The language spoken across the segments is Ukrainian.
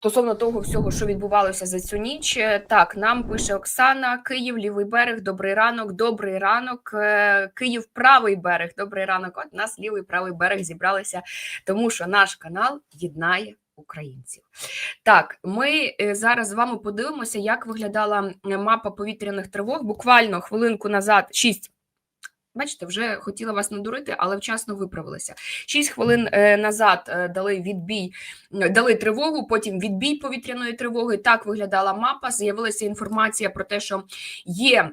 Стосовно того всього, що відбувалося за цю ніч, е, так нам пише Оксана, Київ, лівий берег, добрий ранок, добрий ранок, е, Київ, правий берег, добрий ранок. От нас лівий правий берег зібралися, тому що наш канал єднає українців. Так, ми е, зараз з вами подивимося, як виглядала мапа повітряних тривог. Буквально хвилинку назад, 6 Бачите, вже хотіла вас надурити, але вчасно виправилася. Шість хвилин е, назад е, дали відбій, дали тривогу, потім відбій повітряної тривоги. Так виглядала мапа. З'явилася інформація про те, що є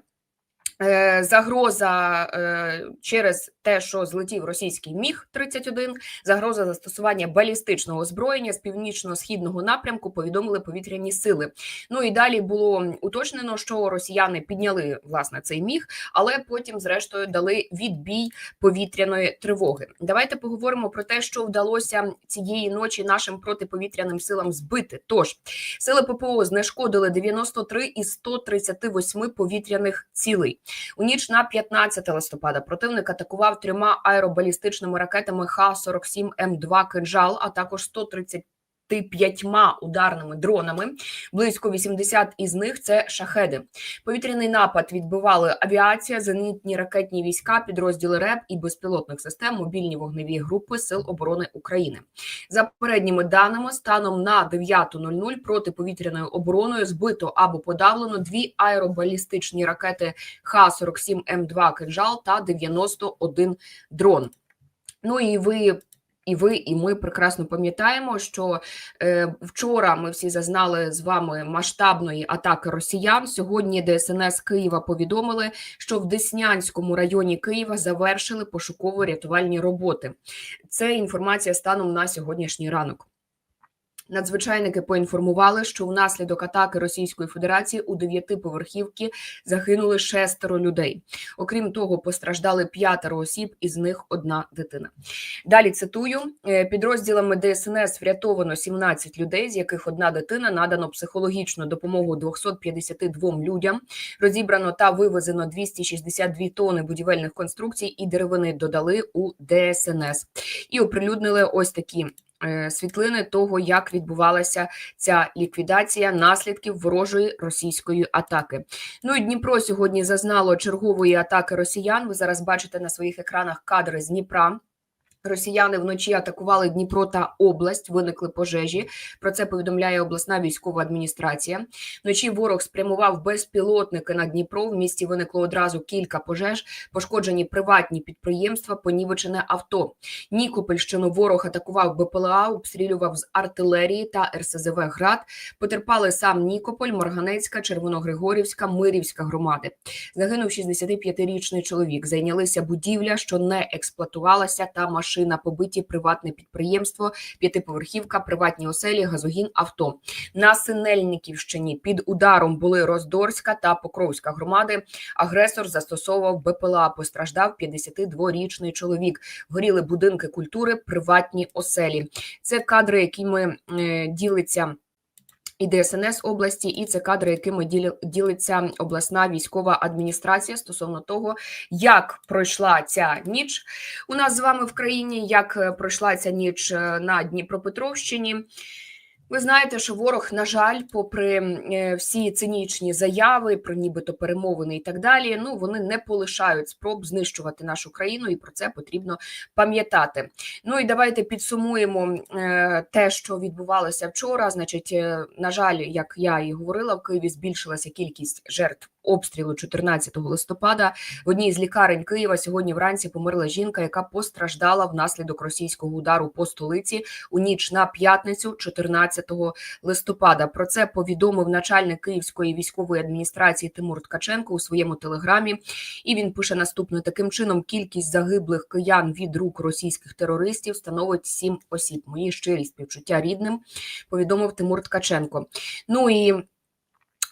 загроза е, через те, що злетів російський міг 31 загроза застосування балістичного озброєння з північно-східного напрямку. Повідомили повітряні сили. Ну і далі було уточнено, що росіяни підняли власне цей міг, але потім, зрештою, дали відбій повітряної тривоги. Давайте поговоримо про те, що вдалося цієї ночі нашим протиповітряним силам збити. Тож сили ППО знешкодили 93 із 138 повітряних цілей. У ніч на 15 листопада противник атакував трьома аеробалістичними ракетами Х-47М2 «Кинжал», а також 135 25 ударними дронами. Близько 80 із них це шахеди. Повітряний напад відбивали авіація, зенітні ракетні війська, підрозділи РЕП і безпілотних систем, мобільні вогневі групи Сил оборони України. За передніми даними станом на 9.00 проти повітряною обороною збито або подавлено дві аеробалістичні ракети Х-47М2 «Кинжал» та 91 дрон. Ну і ви і ви, і ми прекрасно пам'ятаємо, що е, вчора ми всі зазнали з вами масштабної атаки росіян. Сьогодні ДСНС Києва повідомили, що в Деснянському районі Києва завершили пошуково-рятувальні роботи. Це інформація станом на сьогоднішній ранок. Надзвичайники поінформували, що внаслідок атаки Російської Федерації у дев'ятиповерхівки загинули шестеро людей. Окрім того, постраждали п'ятеро осіб, із них одна дитина. Далі цитую: «Е, підрозділами ДСНС врятовано 17 людей, з яких одна дитина надано психологічну допомогу 252 людям. Розібрано та вивезено 262 тони будівельних конструкцій і деревини додали у ДСНС і оприлюднили ось такі світлини того, як відбувалася ця ліквідація наслідків ворожої російської атаки. Ну і Дніпро сьогодні зазнало чергової атаки росіян. Ви зараз бачите на своїх екранах кадри з Дніпра. Росіяни вночі атакували Дніпро та область, виникли пожежі. Про це повідомляє обласна військова адміністрація. Вночі ворог спрямував безпілотники на Дніпро. В місті виникло одразу кілька пожеж, пошкоджені приватні підприємства, понівечене авто. Нікопольщину ворог атакував БПЛА, обстрілював з артилерії та РСЗВ град. Потерпали сам Нікополь, Марганецька, Червоногригорівська, Мирівська громади. Загинув 65-річний чоловік. Зайнялися будівля, що не експлуатувалася, та машина побиті приватне підприємство, п'ятиповерхівка, приватні оселі, газогін, авто. На Синельниківщині під ударом були Роздорська та Покровська громади. Агресор застосовував БПЛА. Постраждав 52-річний чоловік. Горіли будинки культури, приватні оселі. Це кадри, якими е, ділиться. І ДСНС області, і це кадри, якими ділиться обласна військова адміністрація стосовно того, як пройшла ця ніч у нас з вами в країні, як е, пройшла ця ніч е, на Дніпропетровщині. Ви знаєте, що ворог, на жаль, попри е, всі цинічні заяви про нібито перемовини і так далі, ну вони не полишають спроб знищувати нашу країну, і про це потрібно пам'ятати. Ну і давайте підсумуємо е, те, що відбувалося вчора. Значить, е, на жаль, як я і говорила, в Києві збільшилася кількість жертв обстрілу 14 листопада. В одній з лікарень Києва сьогодні вранці померла жінка, яка постраждала внаслідок російського удару по столиці у ніч на п'ятницю, 14 листопада. Про це повідомив начальник Київської військової адміністрації Тимур Ткаченко у своєму телеграмі. І він пише наступне: таким чином, кількість загиблих киян від рук російських терористів становить сім осіб. Мої щирі співчуття рідним, повідомив Тимур Ткаченко. Ну і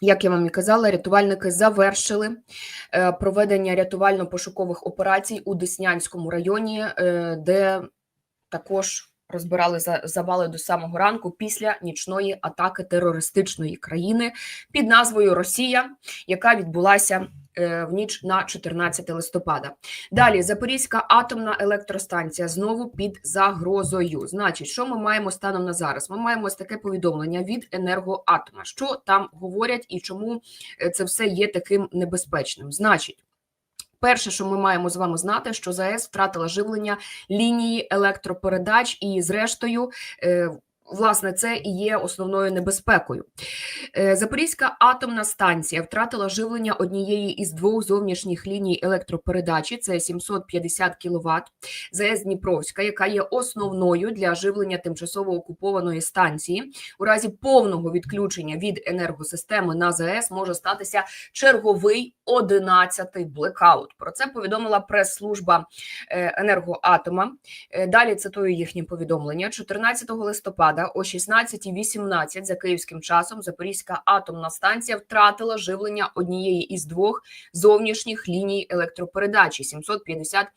як я вам і казала, рятувальники завершили е, проведення рятувально-пошукових операцій у Деснянському районі, е, де також розбирали за- завали до самого ранку після нічної атаки терористичної країни під назвою Росія, яка відбулася в ніч на 14 листопада. Далі Запорізька атомна електростанція знову під загрозою. Значить, що ми маємо станом на зараз? Ми маємо ось таке повідомлення від енергоатома. Що там говорять і чому е, це все є таким небезпечним? Значить. Перше, що ми маємо з вами знати, що ЗАЕС втратила живлення лінії електропередач, і, зрештою, е, власне, це і є основною небезпекою. Е, Запорізька атомна станція втратила живлення однієї із двох зовнішніх ліній електропередачі. Це 750 кВт. ЗАЕС Дніпровська, яка є основною для живлення тимчасово окупованої станції. У разі повного відключення від енергосистеми на ЗАЕС може статися черговий 11-й блекаут. Про це повідомила прес-служба е, енергоатома. Е, Далі цитую їхнє повідомлення. 14 листопада о 16.18 за київським часом Запорізька атомна станція втратила живлення однієї із двох зовнішніх ліній електропередачі 750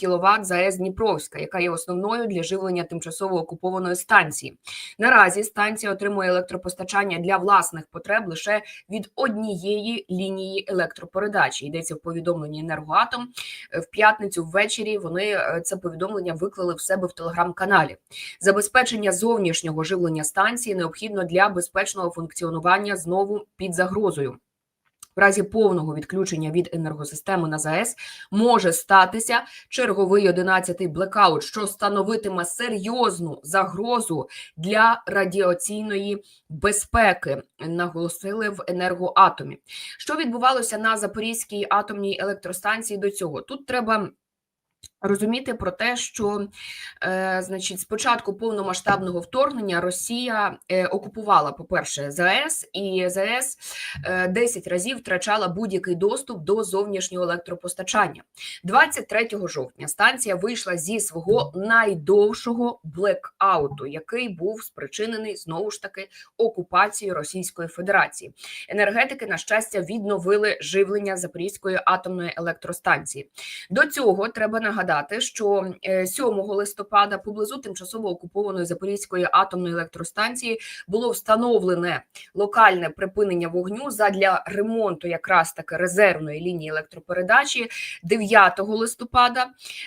кВт ЗАЕС Дніпровська, яка є основною для живлення тимчасово окупованої станції. Наразі станція отримує електропостачання для власних потреб лише від однієї лінії електропередачі. Йдеться в повідомленні енергоатом Е, в п'ятницю ввечері. Вони е, це повідомлення виклали в себе в телеграм-каналі. Забезпечення зовнішнього живлення станції необхідно для безпечного функціонування знову під загрозою. В разі повного відключення від енергосистеми на ЗАЕС може статися черговий 11-й блекаут, що становитиме серйозну загрозу для радіаційної безпеки, наголосили в енергоатомі. Що відбувалося на Запорізькій атомній електростанції до цього? Тут треба. Розуміти про те, що е, значить, спочатку повномасштабного вторгнення Росія е, окупувала, по-перше, ЗАЕС, і ЗАЕС е, 10 разів втрачала будь-який доступ до зовнішнього електропостачання. 23 жовтня станція вийшла зі свого найдовшого блекауту, який був спричинений знову ж таки окупацією Російської Федерації. Енергетики, на щастя, відновили живлення Запорізької атомної електростанції. До цього треба нагадати, що е, 7 листопада поблизу тимчасово окупованої Запорізької атомної електростанції було встановлене локальне припинення вогню задля ремонту якраз таки резервної лінії електропередачі. 9 листопада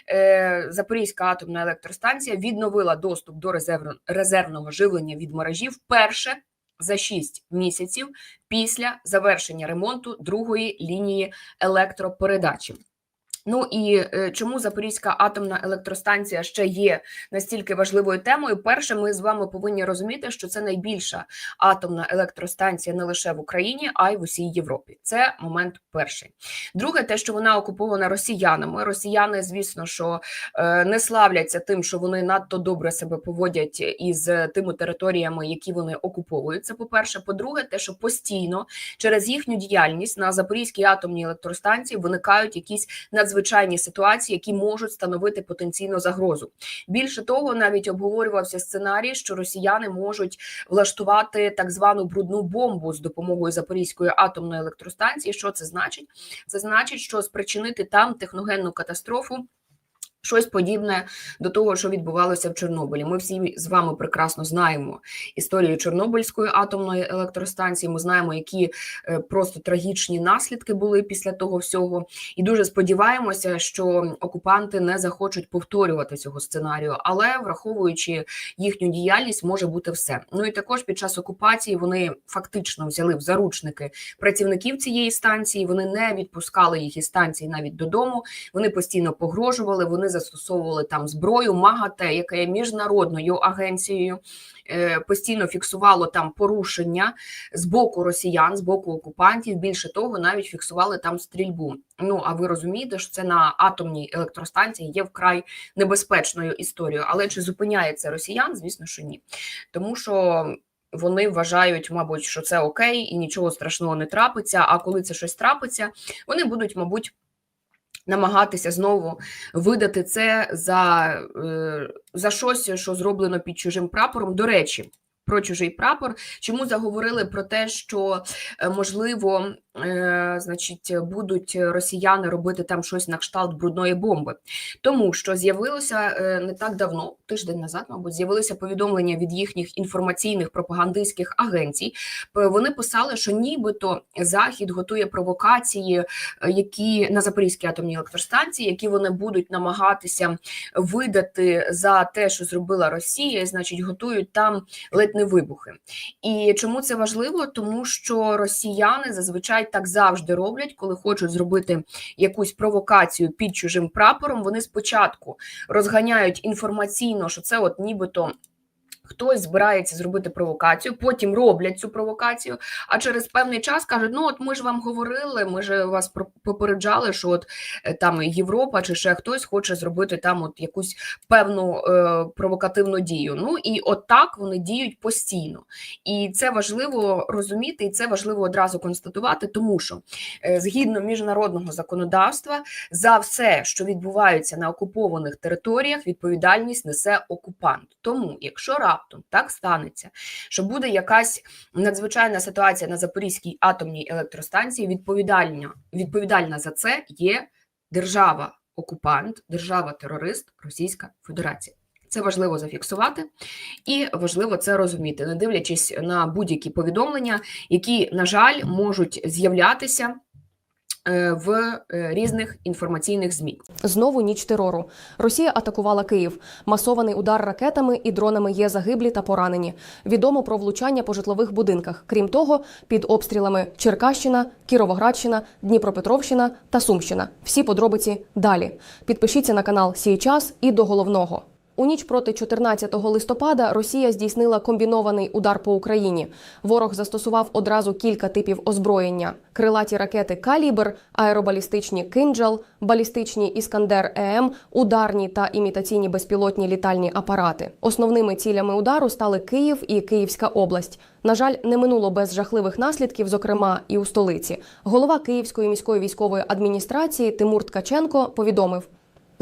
е, Запорізька атомна електростанція відновила доступ до резервно- резервного живлення від мережі вперше за 6 місяців після завершення ремонту другої лінії електропередачі. Ну і е, чому Запорізька атомна електростанція ще є настільки важливою темою? Перше, ми з вами повинні розуміти, що це найбільша атомна електростанція не лише в Україні, а й в усій Європі. Це момент перший. Друге, те, що вона окупована росіянами. Росіяни, звісно, що е, не славляться тим, що вони надто добре себе поводять із тими територіями, які вони окуповують. Це по-перше. По-друге, те, що постійно через їхню діяльність на Запорізькій атомній електростанції виникають якісь надзвичайні ситуації, які можуть становити потенційну загрозу. Більше того, навіть обговорювався сценарій, що росіяни можуть влаштувати так звану брудну бомбу з допомогою Запорізької атомної електростанції. Що це значить? Це значить, що спричинити там техногенну катастрофу. Щось подібне до того, що відбувалося в Чорнобилі. Ми всі з вами прекрасно знаємо історію Чорнобильської атомної електростанції. Ми знаємо, які е, просто трагічні наслідки були після того всього, і дуже сподіваємося, що окупанти не захочуть повторювати цього сценарію, але враховуючи їхню діяльність, може бути все. Ну і також під час окупації вони фактично взяли в заручники працівників цієї станції. Вони не відпускали їх із станції навіть додому. Вони постійно погрожували. Вони застосовували там зброю. МАГАТЕ, яка є міжнародною агенцією, е, постійно фіксувало там порушення з боку росіян, з боку окупантів. Більше того, навіть фіксували там стрільбу. Ну а ви розумієте, що це на атомній електростанції є вкрай небезпечною історією. Але чи зупиняє це росіян? Звісно, що ні, тому що. Вони вважають, мабуть, що це окей, і нічого страшного не трапиться. А коли це щось трапиться, вони будуть, мабуть, намагатися знову видати це за, е, за щось, що зроблено під чужим прапором. До речі. Про чужий прапор, чому заговорили про те, що е, можливо значить, будуть росіяни робити там щось на кшталт брудної бомби, тому що з'явилося е, не так давно, тиждень назад, мабуть, з'явилося повідомлення від їхніх інформаційних пропагандистських агенцій. Вони писали, що нібито Захід готує провокації, е, які на Запорізькій атомній електростанції, які вони будуть намагатися видати за те, що зробила Росія, і, значить, готують там ледь не вибухи. І чому це важливо? Тому що росіяни зазвичай так завжди роблять, коли хочуть зробити якусь провокацію під чужим прапором. Вони спочатку розганяють інформаційно, що це от нібито. Хтось збирається зробити провокацію, потім роблять цю провокацію, а через певний час кажуть: ну от ми ж вам говорили, ми ж вас попереджали, що от е, там Європа чи ще хтось хоче зробити там от якусь певну е, провокативну дію. Ну і от так вони діють постійно. І це важливо розуміти, і це важливо одразу констатувати, тому що е, згідно міжнародного законодавства за все, що відбувається на окупованих територіях, відповідальність несе окупант. Тому, якщо раптом так станеться, що буде якась надзвичайна ситуація на Запорізькій атомній електростанції, відповідальна, відповідальна за це є держава окупант, держава-терорист Російська Федерація. Це важливо зафіксувати і важливо це розуміти, не дивлячись на будь-які повідомлення, які, на жаль, можуть з'являтися в е, різних інформаційних змі. Знову ніч терору. Росія атакувала Київ. Масований удар ракетами і дронами є загиблі та поранені. Відомо про влучання по житлових будинках. Крім того, під обстрілами Черкащина, Кіровоградщина, Дніпропетровщина та Сумщина. Всі подробиці далі. Підпишіться на канал Сій час і до головного. У ніч проти 14 листопада Росія здійснила комбінований удар по Україні. Ворог застосував одразу кілька типів озброєння: крилаті ракети Калібр, аеробалістичні кинджал, балістичні Іскандер ЕМ, ударні та імітаційні безпілотні літальні апарати. Основними цілями удару стали Київ і Київська область. На жаль, не минуло без жахливих наслідків, зокрема і у столиці. Голова Київської міської військової адміністрації Тимур Ткаченко повідомив.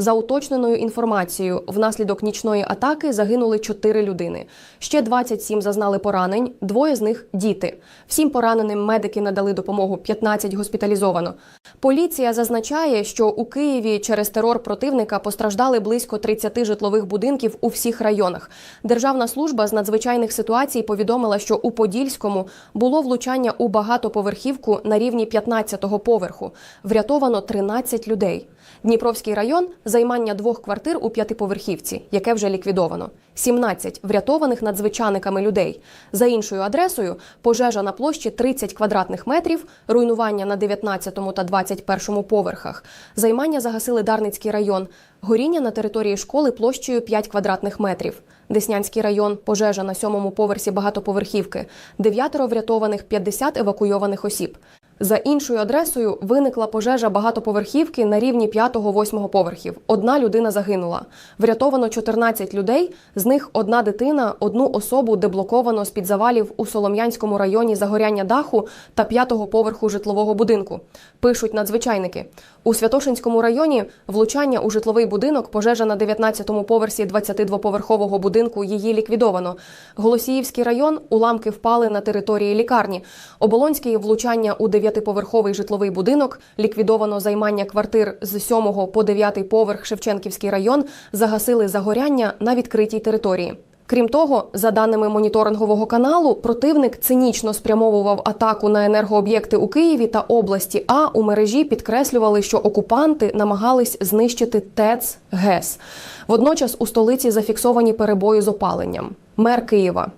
За уточненою інформацією, внаслідок нічної атаки загинули 4 людини. Ще 27 зазнали поранень, двоє з них діти. Всім пораненим медики надали допомогу, 15 госпіталізовано. Поліція зазначає, що у Києві через терор противника постраждали близько 30 житлових будинків у всіх районах. Державна служба з надзвичайних ситуацій повідомила, що у Подільському було влучання у багатоповерхівку на рівні 15-го поверху. Врятовано 13 людей. Дніпровський район займання двох квартир у п'ятиповерхівці, яке вже ліквідовано. 17 врятованих надзвичайниками людей. За іншою адресою пожежа на площі 30 квадратних метрів, руйнування на 19 та 21 поверхах. Займання загасили Дарницький район. Горіння на території школи площею 5 квадратних метрів. Деснянський район, пожежа на сьомому поверсі багатоповерхівки, дев'ятеро врятованих, 50 евакуйованих осіб. За іншою адресою виникла пожежа багатоповерхівки на рівні 5-8 поверхів. Одна людина загинула. Врятовано 14 людей, з них одна дитина, одну особу деблоковано з-під завалів у Солом'янському районі загоряння даху та 5-го поверху житлового будинку. Пишуть надзвичайники. У Святошинському районі влучання у житловий будинок, пожежа на 19-му поверсі 22-поверхового будинку її ліквідовано. Голосіївський район уламки впали на території лікарні. Оболонський влучання у 9-поверховий житловий будинок, ліквідовано займання квартир з 7 по 9 поверх Шевченківський район, загасили загоряння на відкритій території. Крім того, за даними моніторингового каналу, противник цинічно спрямовував атаку на енергооб'єкти у Києві та області. А у мережі підкреслювали, що окупанти намагались знищити ТЕЦ ГЕС. Водночас у столиці зафіксовані перебої з опаленням. Мер Києва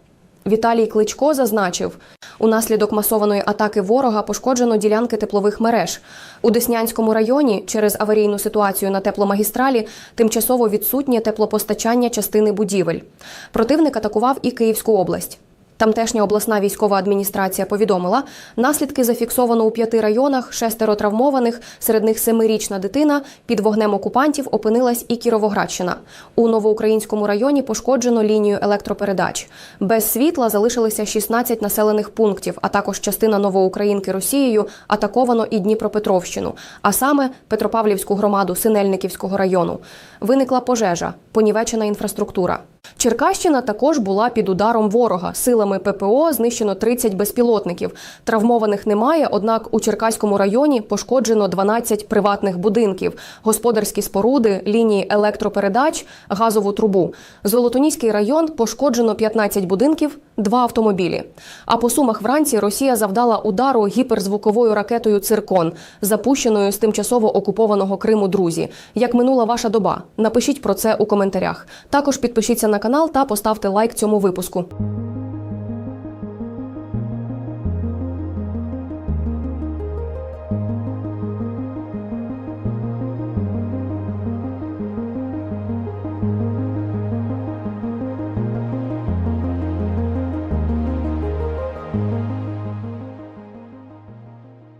Віталій Кличко зазначив, унаслідок масованої атаки ворога пошкоджено ділянки теплових мереж. У Деснянському районі через аварійну ситуацію на тепломагістралі тимчасово відсутнє теплопостачання частини будівель. Противник атакував і Київську область. Тамтешня обласна військова адміністрація повідомила, наслідки зафіксовано у п'яти районах, шестеро травмованих, серед них семирічна дитина. Під вогнем окупантів опинилась і Кіровоградщина. У новоукраїнському районі пошкоджено лінію електропередач. Без світла залишилися 16 населених пунктів, а також частина Новоукраїнки Росією атаковано і Дніпропетровщину, а саме Петропавлівську громаду Синельниківського району. Виникла пожежа, понівечена інфраструктура. Черкащина також була під ударом ворога. Силами ППО знищено 30 безпілотників. Травмованих немає, однак у Черкаському районі пошкоджено 12 приватних будинків, господарські споруди, лінії електропередач, газову трубу. Золотоніський район пошкоджено 15 будинків, два автомобілі. А по сумах вранці Росія завдала удару гіперзвуковою ракетою Циркон, запущеною з тимчасово окупованого Криму. Друзі, як минула ваша доба? Напишіть про це у коментарях. Також підпишіться на канал та поставте лайк цьому випуску.